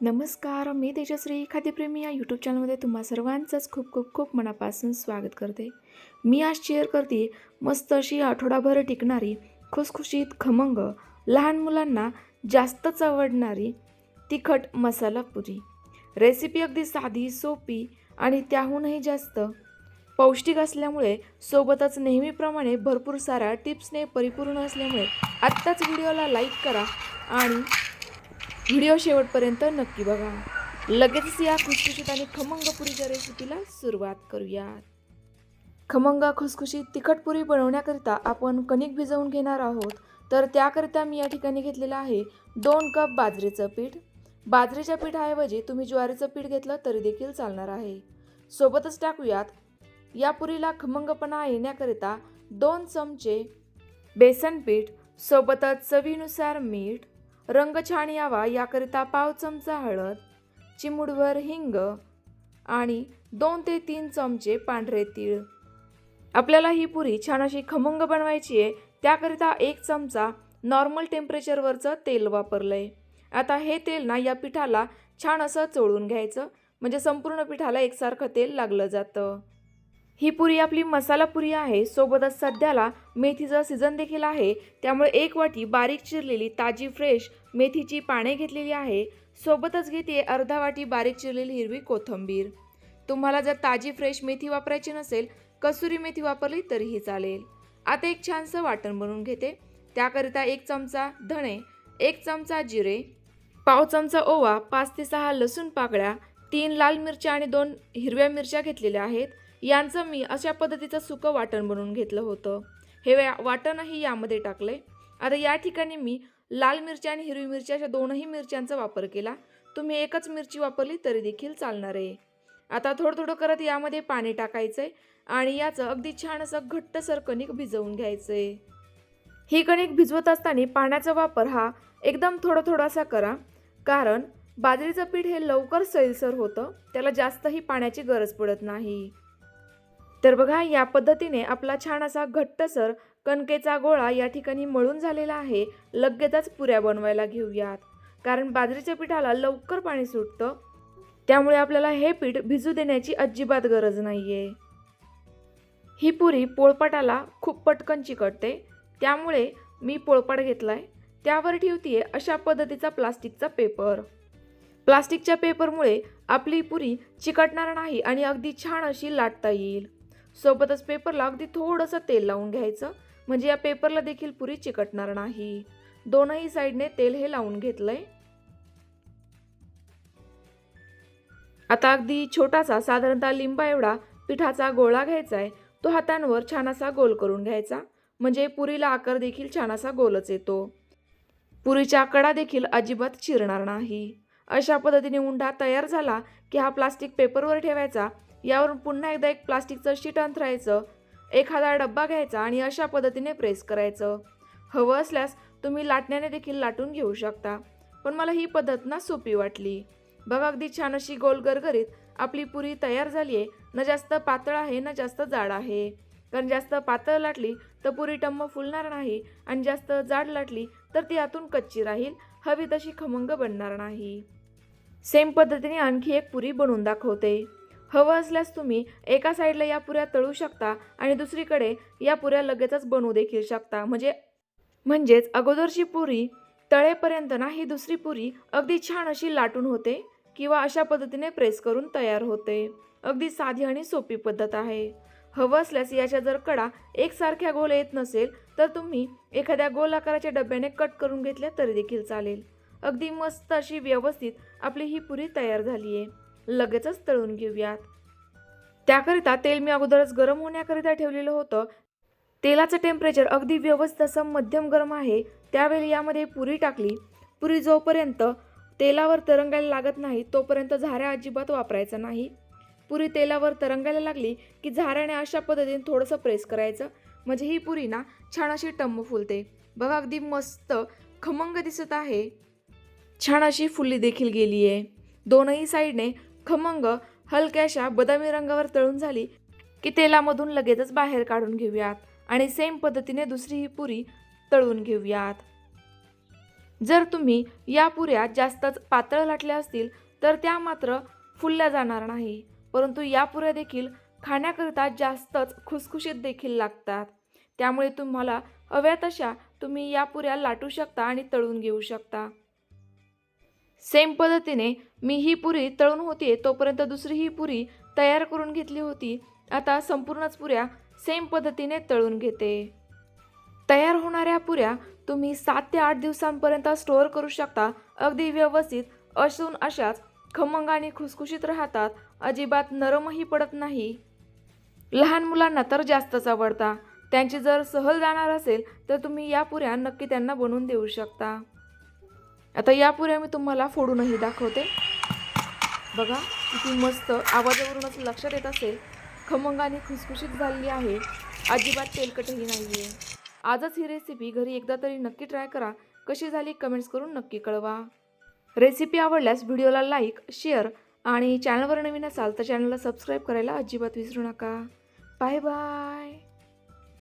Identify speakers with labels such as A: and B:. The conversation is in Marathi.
A: नमस्कार मी तेजश्री. खाद्यप्रेमी या यूट्यूब चॅनलमध्ये तुम्हा सर्वांचंच खूप खूप खूप मनापासून स्वागत करते. मी आज शेअर करते मस्त अशी आठवडाभर टिकणारी खुसखुशीत खमंग लहान मुलांना जास्तच आवडणारी तिखट मसाला पुरी. रेसिपी अगदी साधी सोपी आणि त्याहूनही जास्त. पौष्टिक असल्यामुळे सोबतच नेहमीप्रमाणे भरपूर साऱ्या टिप्सने परिपूर्ण असल्यामुळे आत्ताच व्हिडिओला लाईक करा आणि व्हिडिओ शेवटपर्यंत नक्की बघा. लगेचच या खुसखुशीत आणि खमंग पुरीच्या रेसिपीला सुरुवात करूयात. खमंग खुसखुशीत तिखट पुरी बनवण्याकरिता आपण कणिक भिजवून घेणार आहोत. तर त्याकरिता मी या ठिकाणी घेतलेलं आहे दोन कप बाजरीचं पीठ. बाजरीच्या पिठाऐवजी तुम्ही ज्वारीचं पीठ घेतलं तरी देखील चालणार आहे. सोबतच टाकूयात. या पुरीला खमंगपणा येण्याकरिता दोन चमचे बेसन पीठ सोबतच चवीनुसार मीठ रंग छान यावा याकरिता पाव चमचा हळद चिमुडभर हिंग आणि दोन ते तीन चमचे पांढरे तीळ. आपल्याला ही पुरी छान अशी खमंग बनवायची आहे. त्याकरिता एक चमचा नॉर्मल टेम्परेचरवरचं तेल वापरलं आहे आता हे तेल ना या पिठाला छान असं चोळून घ्यायचं. म्हणजे संपूर्ण पिठाला एकसारखं तेल लागलं जातं. ही पुरी आपली मसाला पुरी आहे. सोबतच सध्याला मेथीचा सीझन देखील आहे. त्यामुळे एक वाटी बारीक चिरलेली ताजी फ्रेश मेथीची पाने घेतलेली आहे. सोबतच घेते अर्धा वाटी बारीक चिरलेली हिरवी कोथिंबीर. तुम्हाला जर ताजी फ्रेश मेथी वापरायची नसेल कसुरी मेथी वापरली तरीही चालेल. आता एक छानसं वाटण बनवून घेते. त्याकरिता एक चमचा धणे एक चमचा जिरे पाव चमचा ओवा पाच ते सहा लसूण पाकळ्या तीन लाल मिरच्या आणि दोन हिरव्या मिरच्या घेतलेल्या आहेत. यांचं मी अशा पद्धतीचं सुकं वाटण बनवून घेतलं होतं. हे वाटणही यामध्ये टाकले. आता या ठिकाणी मी लाल मिरच्या आणि हिरवी मिरच्या अशा दोनही मिरच्यांचा वापर केला. तुम्ही एकच मिरची वापरली तरी देखील चालणार आहे. आता थोडं थोडं करत यामध्ये पाणी टाकायचं आहे आणि याचं अगदी छान असं घट्टसर कणिक भिजवून घ्यायचं आहे ही कणिक भिजवत असताना पाण्याचा वापर हा एकदम थोडा थोडासा करा. कारण बाजरीचं पीठ हे लवकर सैलसर होतं. त्याला जास्तही पाण्याची गरज पडत नाही. तर बघा या पद्धतीने आपला छान असा घट्टसर कणकेचा गोळा या ठिकाणी मळून झालेला आहे. लगेचच पुऱ्या बनवायला घेऊयात. कारण बाजरीच्या पिठाला लवकर पाणी सुटतं. त्यामुळे आपल्याला हे पीठ भिजू देण्याची अजिबात गरज नाही आहे ही पुरी पोळपाटाला खूप पटकन चिकटते. त्यामुळे मी पोळपाट घेतला आहे त्यावर ठेवतीये अशा पद्धतीचा प्लास्टिकचा पेपर. प्लास्टिकच्या पेपरमुळे आपली पुरी चिकटणार नाही आणि अगदी छान अशी लाटता येईल. सोबतच पेपरला अगदी थोडंसं तेल लावून घ्यायचं. म्हणजे या पेपरला देखील पुरी चिकटणार नाही. दोनही साईडने तेल हे लावून घेतलंय. आता अगदी छोटासा साधारणतः लिंबा एवढा पिठाचा गोळा घ्यायचा आहे तो हातांवर छान असा गोल करून घ्यायचा. म्हणजे पुरीला आकार देखील छान असा गोलच येतो. पुरीच्या कडा देखील अजिबात चिरणार नाही. अशा पद्धतीने उंडा तयार झाला की हा प्लास्टिक पेपरवर ठेवायचा यावरून पुन्हा एकदा एक प्लास्टिकचं शीट अंथरायचं एखादा डब्बा घ्यायचा आणि अशा पद्धतीने प्रेस करायचं. हवं असल्यास तुम्ही लाटण्याने देखील लाटून घेऊ शकता पण मला ही पद्धत ना सोपी वाटली. बघा अगदी छान अशी गोल गरगरीत आपली पुरी तयार झाली आहे न जास्त पातळ आहे ना जास्त जाड आहे. कारण जास्त पातळ लाटली तर पुरी टम्म फुलणार नाही आणि जास्त जाड लाटली तर ती आतून कच्ची राहील हवी तशी खमंग बनणार नाही. सेम पद्धतीने आणखी एक पुरी बनवून दाखवते. हवं असल्यास तुम्ही एका साईडला या पुऱ्या तळू शकता आणि दुसरीकडे या पुऱ्या लगेचच बनवू देखील शकता. म्हणजे म्हणजेच अगोदरची पुरी तळेपर्यंत ना ही दुसरी पुरी अगदी छान अशी लाटून होते किंवा अशा पद्धतीने प्रेस करून तयार होते. अगदी साधी आणि सोपी पद्धत आहे. हवं असल्यास याच्या जर कडा एकसारख्या गोल येत नसेल तर तुम्ही एखाद्या गोल आकाराच्या डब्याने कट करून घेतल्या तरी देखील चालेल. अगदी मस्त अशी व्यवस्थित आपली ही पुरी तयार झाली आहे लगेचच तळून घेऊयात. त्याकरिता तेल मी अगोदरच गरम होण्याकरिता ठेवलेलं होतं. तेलाचं टेम्परेचर अगदी व्यवस्थित असं मध्यम गरम आहे. त्यावेळी यामध्ये पुरी टाकली. पुरी जोपर्यंत तेलावर तरंगायला लागत नाही तोपर्यंत झाऱ्या अजिबात वापरायचा नाही. पुरी तेलावर तरंगायला लागली की झाऱ्याने अशा पद्धतीने थोडंसं प्रेस करायचं. म्हणजे ही पुरी ना छान अशी टम्म फुलते. बघा अगदी मस्त खमंग दिसत आहे. छान अशी फुल्ली देखील गेली आहे दोनही साईडने खमंग हलक्याशा बदामी रंगावर तळून झाली की तेलामधून लगेचच बाहेर काढून घेऊयात आणि सेम पद्धतीने दुसरी ही पुरी तळून घेऊयात. जर तुम्ही या पुऱ्या जास्तच पातळ लाटल्या असतील तर त्या मात्र फुलल्या जाणार नाही. परंतु या पुऱ्या देखील खाण्याकरिता जास्तच खुसखुशीत देखील लागतात. त्यामुळे तुम्हाला हव्या तशा तुम्ही या पुऱ्या लाटू शकता आणि तळून घेऊ शकता. सेम पद्धतीने मी ही पुरी तळून होती तोपर्यंत दुसरी ही पुरी तयार करून घेतली होती. आता संपूर्णच पुऱ्या सेम पद्धतीने तळून घेते. तयार होणाऱ्या पुऱ्या तुम्ही सात ते आठ दिवसांपर्यंत स्टोअर करू शकता. अगदी व्यवस्थित. असून अशाच खमंग आणि खुसखुशीत राहतात. अजिबात नरमही पडत नाही. लहान मुलांना तर जास्तच आवडता. त्यांची जर सहल जाणार असेल तर तुम्ही या पुऱ्या नक्की त्यांना बनवून देऊ शकता. आता या पुऱ्या मी तुम्हाला फोडूनही दाखवते. बघा किती मस्त आवाजावरूनच लक्षात येत असेल. खमंग आणि खुसखुशीत झालेली आहे. अजिबात तेलकटही नाही आहे आजच ही रेसिपी घरी एकदा तरी नक्की ट्राय करा. कशी झाली कमेंट्स करून नक्की कळवा. रेसिपी आवडल्यास व्हिडिओला लाईक शेअर आणि चॅनलवर नवीन असाल तर चॅनलला सबस्क्राईब करायला अजिबात विसरू नका. Bye bye